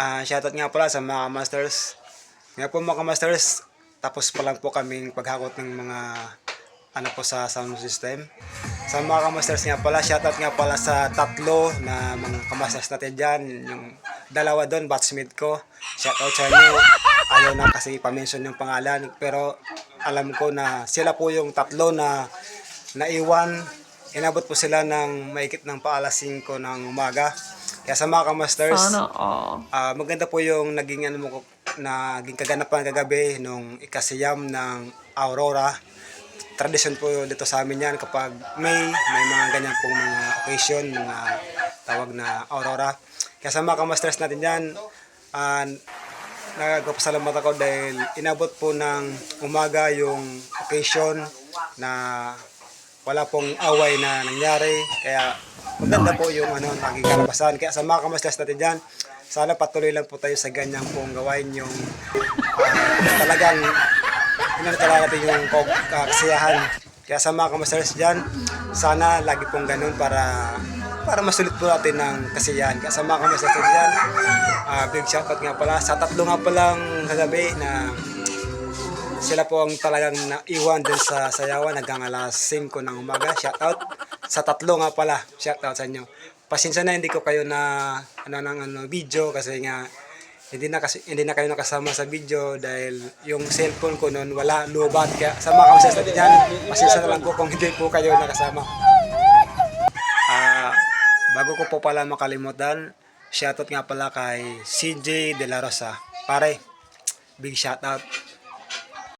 Ah, shoutout nga pala sa mga masters. Nga po mga masters, tapos pa lang po kaming paghakot ng mga ano po sa sound system. Sa mga kamasters nga pala, shoutout nga pala sa tatlo na mga kamasters natin dyan. Yung dalawa doon, batchmate ko. Shoutout sa inyo. Ayaw na kasi pa-mention yung pangalan. Pero alam ko na sila po yung tatlo na naiwan. Inabot po sila ng maikit ng paalas 5 ng umaga. Kaya sa mga kamasters, Sana all. Ah, maganda po yung naging ano mo naging kaganapan kagabi nung ikasiyam ng Aurora. Tradition po dito sa amin yan kapag may may mga ganyan pong mga occasion, mga tawag na Aurora. Kaya sa mga kamasters natin yan, uh, nagpapasalamat ako dahil inabot po ng umaga yung occasion na wala pong away na nangyari. Kaya maganda po yung ano, naging kalabasan. Kaya sa mga kamasters natin dyan, sana patuloy lang po tayo sa ganyang pong gawain yung ah, talagang inano talaga natin yung ah, kasiyahan. Kaya sa mga kamasters dyan, sana lagi pong ganun para para masulit po natin ng kasiyahan. Kaya sa mga natin dyan, ah, big shoutout nga pala. Sa tatlo nga palang kagabi na sila po ang talagang naiwan din sa sayawan hanggang alas 5 ng umaga. Shoutout sa tatlo nga pala. Shoutout sa inyo. Pasensya na hindi ko kayo na ano ng ano video kasi nga hindi na kasi hindi na kayo nakasama sa video dahil yung cellphone ko noon wala lubat kaya sa mga kamsas natin dyan pasensya na lang po kung hindi po kayo nakasama ah bago ko po pala makalimutan shoutout nga pala kay CJ De La Rosa pare big shoutout